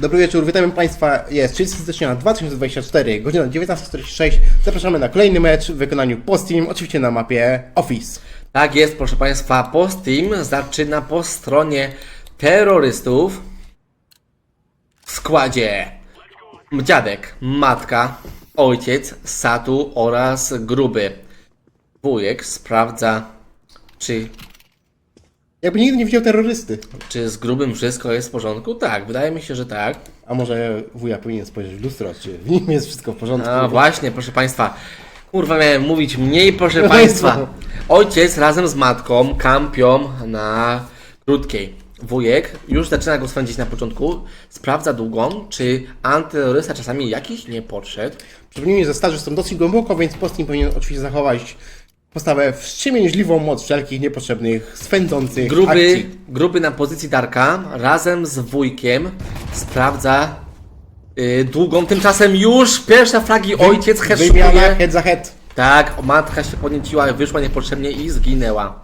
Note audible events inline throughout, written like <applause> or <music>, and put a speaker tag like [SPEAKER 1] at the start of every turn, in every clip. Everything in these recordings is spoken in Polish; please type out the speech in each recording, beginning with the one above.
[SPEAKER 1] Dobry wieczór, witamy Państwa. Jest 30 stycznia 2024, godzina 19.46. Zapraszamy na kolejny mecz w wykonaniu Post-Team, oczywiście na mapie Office.
[SPEAKER 2] Tak jest, proszę Państwa, post team zaczyna po stronie terrorystów w składzie dziadek, matka, ojciec, satu oraz gruby. Wujek sprawdza, czy,
[SPEAKER 1] Jakby nigdy nie widział terrorysty.
[SPEAKER 2] czy z grubym wszystko jest w porządku. Tak, wydaje mi się, że tak.
[SPEAKER 1] A może wuja powinien spojrzeć w lustro, czy w nim jest wszystko w porządku.
[SPEAKER 2] A właśnie, proszę Państwa. Kurwa, miałem mówić mniej, proszę
[SPEAKER 1] No
[SPEAKER 2] Państwa. Ojciec razem z matką kampią na krótkiej. Wujek już zaczyna go swędzić na początku. Sprawdza długą, czy antyterrorysta czasami jakiś nie podszedł.
[SPEAKER 1] Przypomnijmy, że starzy są dosyć głęboko, więc Post-Team powinien oczywiście zachować postawę wstrzemięźliwą od wszelkich niepotrzebnych, swędzących
[SPEAKER 2] Gruby,
[SPEAKER 1] akcji.
[SPEAKER 2] gruby na pozycji Darka razem z wujkiem sprawdza yy, długą. Tymczasem już pierwsze flagi ojciec
[SPEAKER 1] Wymiana
[SPEAKER 2] headshotuje.
[SPEAKER 1] head za head.
[SPEAKER 2] Tak, matka się podnieciła, wyszła niepotrzebnie i zginęła.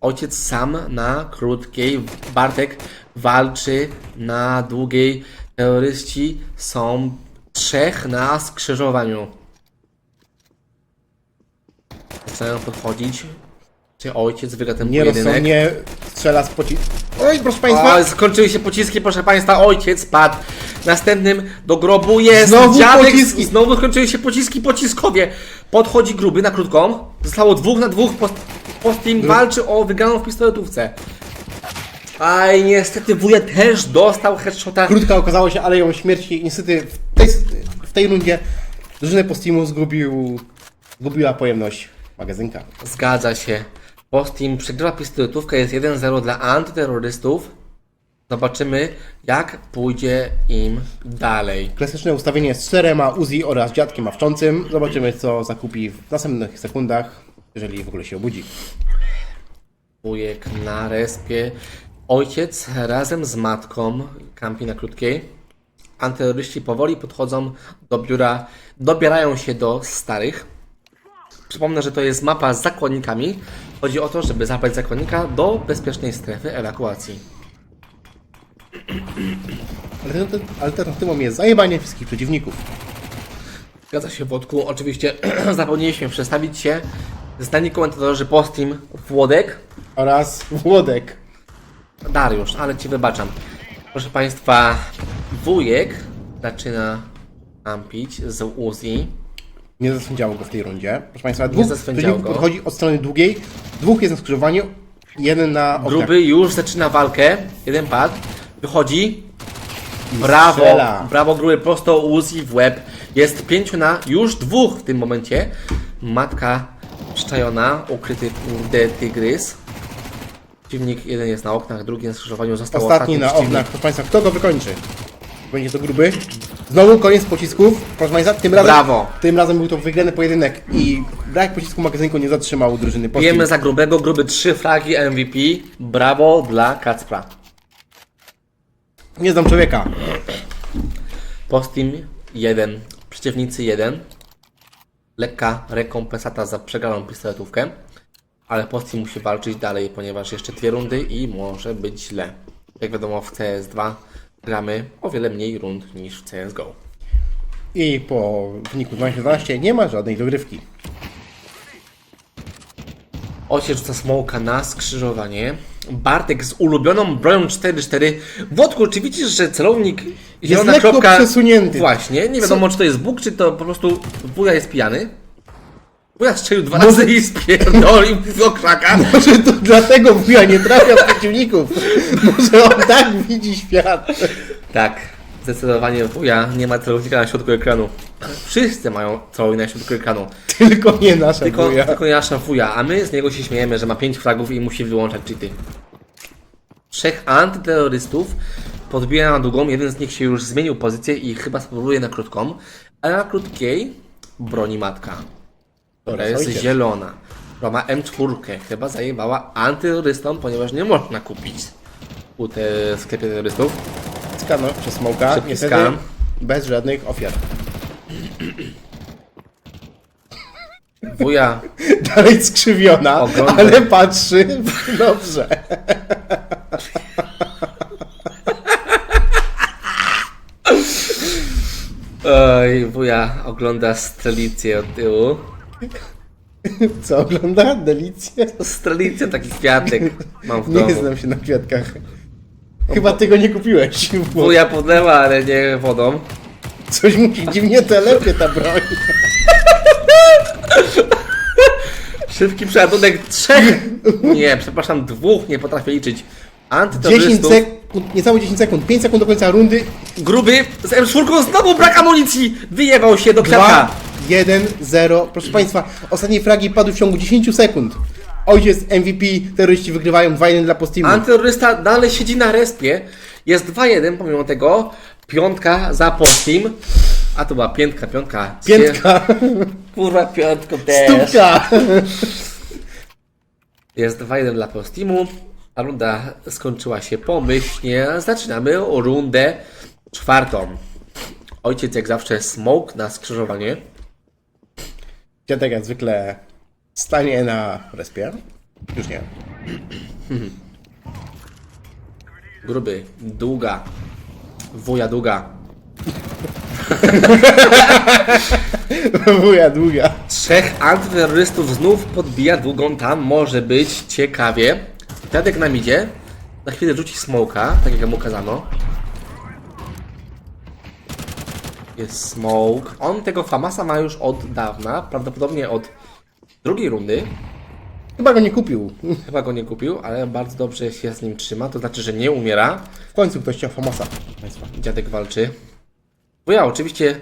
[SPEAKER 2] Ojciec sam na krótkiej, Bartek walczy na długiej. Terroryści są trzech na skrzyżowaniu. Zaczynają podchodzić. Czy ojciec wygra ten pojedynek?
[SPEAKER 1] Nierozsądnie strzela z pocisku. Oj, proszę Państwa!
[SPEAKER 2] O, skończyły się pociski, proszę Państwa. Ojciec padł. Następnym do grobu jest
[SPEAKER 1] Znowu
[SPEAKER 2] dziadek.
[SPEAKER 1] pociski.
[SPEAKER 2] Znowu skończyły się pociski pociskowie. Podchodzi gruby na krótką. Zostało dwóch na dwóch. Post, post team walczy o wygraną w pistoletówce. Aj, niestety wuja też dostał headshota.
[SPEAKER 1] Krótka okazało się aleją śmierci. Niestety w tej, w tej rundzie drużynę Postimu zgubił, zgubiła pojemność magazynka.
[SPEAKER 2] Zgadza się. Post team przegrywa pistoletówkę. Jest 1-0 dla antyterrorystów. Zobaczymy, jak pójdzie im dalej.
[SPEAKER 1] Klasyczne ustawienie z czterema Uzi oraz dziadkiem mawczącym. Zobaczymy, co zakupi w następnych sekundach, jeżeli w ogóle się obudzi.
[SPEAKER 2] Wujek na respie. Ojciec razem z matką kampi na krótkiej. Antyterroryści powoli podchodzą do biura, dobierają się do starych. Przypomnę, że to jest mapa z zakładnikami. Chodzi o to, żeby zabrać zakładnika do bezpiecznej strefy ewakuacji.
[SPEAKER 1] Alternaty- Alternatywą jest zajebanie wszystkich przeciwników.
[SPEAKER 2] Zgadza się, Wodku. Oczywiście <clears throat> zapomnieliśmy przedstawić się. Znani komentatorzy Postim Włodek,
[SPEAKER 1] Oraz Włodek.
[SPEAKER 2] Dariusz, ale Ci wybaczam. Proszę Państwa, wujek zaczyna kampić z Uzi.
[SPEAKER 1] Nie zasędziało go w tej rundzie. Proszę Państwa, dwóch przeciwników
[SPEAKER 2] go.
[SPEAKER 1] podchodzi od strony długiej. Dwóch jest na skrzyżowaniu. Jeden na oknach.
[SPEAKER 2] Gruby już zaczyna walkę. Jeden pad. Wychodzi. Brawo.
[SPEAKER 1] strzela.
[SPEAKER 2] Brawo, gruby. Prosto Uzi w łeb. Jest pięciu na już dwóch w tym momencie. Matka szczajona, ukryty kurde tygrys. Przeciwnik jeden jest na oknach, drugi na skrzyżowaniu. Został
[SPEAKER 1] Ostatni na
[SPEAKER 2] przeciwnik.
[SPEAKER 1] oknach. Proszę Państwa, kto go wykończy? Będzie to gruby. Znowu koniec pocisków. Proszę Państwa, tym razem,
[SPEAKER 2] Brawo.
[SPEAKER 1] tym razem był to wygrany pojedynek i brak pocisku magazynku nie zatrzymał drużyny
[SPEAKER 2] Bijemy
[SPEAKER 1] Team.
[SPEAKER 2] za grubego, gruby trzy flagi MVP. Brawo dla Kacpra.
[SPEAKER 1] Nie znam człowieka.
[SPEAKER 2] Postim 1, przeciwnicy 1. Lekka rekompensata za przegraną pistoletówkę. Ale Postim musi walczyć dalej, ponieważ jeszcze dwie rundy i może być źle. Jak wiadomo w CS2 gramy o wiele mniej rund niż w CSGO.
[SPEAKER 1] I po wyniku 12-12 nie ma żadnej dogrywki.
[SPEAKER 2] Osiecz rzuca smoka na skrzyżowanie. Bartek z ulubioną bronią 4-4. Wodku, czy widzisz, że celownik zielona
[SPEAKER 1] lekko
[SPEAKER 2] kropka...
[SPEAKER 1] przesunięty.
[SPEAKER 2] Właśnie, nie wiadomo czy to jest Bóg, czy to po prostu wuja jest pijany. Wuja strzelił dwa
[SPEAKER 1] Może-
[SPEAKER 2] razy i spierdolił <laughs> do krzaka.
[SPEAKER 1] Może to dlatego wuja nie trafia w przeciwników. Może on tak widzi świat.
[SPEAKER 2] Tak, zdecydowanie wuja nie ma celownika na środku ekranu. Wszyscy mają celownik na środku ekranu.
[SPEAKER 1] Tylko nie nasza
[SPEAKER 2] Tylko,
[SPEAKER 1] wuja.
[SPEAKER 2] tylko nie nasza wuja, a my z niego się śmiejemy, że ma 5 flagów i musi wyłączać cheaty. Trzech antyterrorystów podbija na długą, jeden z nich się już zmienił pozycję i chyba spróbuje na krótką, a na krótkiej broni matka, która jest
[SPEAKER 1] ojciec.
[SPEAKER 2] zielona. Która ma M4, chyba zajebała antyterrorystom, ponieważ nie można kupić u te sklepie terrorystów.
[SPEAKER 1] Skano przez smoka. Niestety
[SPEAKER 2] skan.
[SPEAKER 1] bez żadnych ofiar.
[SPEAKER 2] Wuja <laughs>
[SPEAKER 1] Dalej skrzywiona,
[SPEAKER 2] Oglądam.
[SPEAKER 1] ale patrzy <laughs> dobrze.
[SPEAKER 2] Oj, wuja ogląda strelicję od tyłu. <laughs>
[SPEAKER 1] Co ogląda? Delicję?
[SPEAKER 2] Strelicję, taki kwiatek mam w
[SPEAKER 1] Nie
[SPEAKER 2] domu.
[SPEAKER 1] znam się na kwiatkach. Chyba tego nie kupiłeś. Bo
[SPEAKER 2] Wuja podlewa, ale nie wodą.
[SPEAKER 1] coś musi dziwnie telepie ta broń.
[SPEAKER 2] Szybki przeładunek trzech. Nie, przepraszam, dwóch, nie potrafię liczyć.
[SPEAKER 1] 10
[SPEAKER 2] Antyterrorystów.
[SPEAKER 1] sekund, niecałe 10 sekund, 5 sekund do końca rundy.
[SPEAKER 2] Gruby z M4 znowu brak amunicji! Wyjebał się do
[SPEAKER 1] 2,
[SPEAKER 2] kwiatka.
[SPEAKER 1] 1, 0. Proszę Państwa, ostatnie fragi padły w ciągu 10 sekund. Ojciec MVP, terroryści wygrywają 2-1 dla Postimu.
[SPEAKER 2] Antyterrorysta dalej siedzi na respie. Jest 2-1 pomimo tego. Piątka za Postim. A to była piętka, piątka.
[SPEAKER 1] Piętka, <laughs>
[SPEAKER 2] Kurwa, piątko też.
[SPEAKER 1] stópka. <laughs>
[SPEAKER 2] Jest 2-1 dla Postimu. A runda skończyła się pomyślnie. Zaczynamy rundę czwartą. Ojciec jak zawsze smoke na skrzyżowanie.
[SPEAKER 1] Dziadek jak zwykle stanie na respie. Już nie.
[SPEAKER 2] Gruby, długa. Wuja długa. <laughs>
[SPEAKER 1] Wuja długa.
[SPEAKER 2] Trzech antyterrorystów znów podbija długą, tam może być ciekawie. Tadek nam idzie. Na chwilę rzuci smoka, tak jak mu kazano. Jest smoke. On tego Famasa ma już od dawna, prawdopodobnie od drugiej rundy.
[SPEAKER 1] Chyba go nie kupił. <laughs>
[SPEAKER 2] Chyba go nie kupił, ale bardzo dobrze się z nim trzyma, to znaczy, że nie umiera.
[SPEAKER 1] W końcu ktoś chciał Famasa. Państwa.
[SPEAKER 2] Dziadek walczy. Bo ja oczywiście,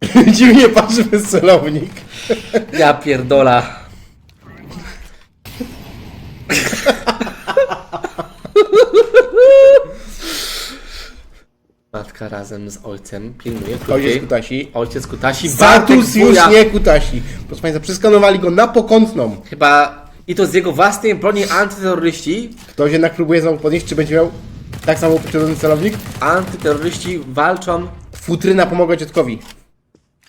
[SPEAKER 2] <laughs>
[SPEAKER 1] Dziwnie patrzy bez celownik. <laughs>
[SPEAKER 2] ja pierdola. Matka razem z ojcem pilnuje
[SPEAKER 1] Ojciec. Kutasi.
[SPEAKER 2] Ojciec kutasi.
[SPEAKER 1] Status już nie Kutasi. Proszę Państwa, przeskanowali go na pokątną.
[SPEAKER 2] Chyba i to z jego własnej broni antyterroryści.
[SPEAKER 1] Ktoś jednak próbuje znowu podnieść, czy będzie miał tak samo posiadany celownik?
[SPEAKER 2] Antyterroryści walczą,
[SPEAKER 1] Futryna pomogła dziadkowi.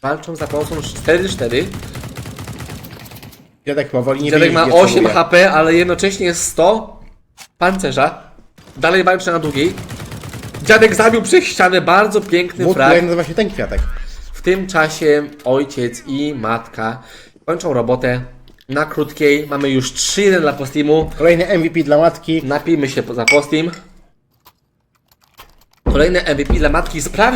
[SPEAKER 2] walczą za pomocą 4-4.
[SPEAKER 1] Dziadek powoli nie
[SPEAKER 2] Dziadek ma
[SPEAKER 1] gdzie
[SPEAKER 2] 8
[SPEAKER 1] celuje.
[SPEAKER 2] HP, ale jednocześnie jest 100 pancerza. Dalej walczy na długiej. Dziadek zabił przez ścianę bardzo piękny
[SPEAKER 1] Młot
[SPEAKER 2] frag.
[SPEAKER 1] nazywa się ten kwiatek.
[SPEAKER 2] W tym czasie ojciec i matka kończą robotę na krótkiej. Mamy już 3-1 dla Postimu.
[SPEAKER 1] Kolejny MVP dla matki.
[SPEAKER 2] Napijmy się za Postim. Kolejne MVP dla matki. Sprawdź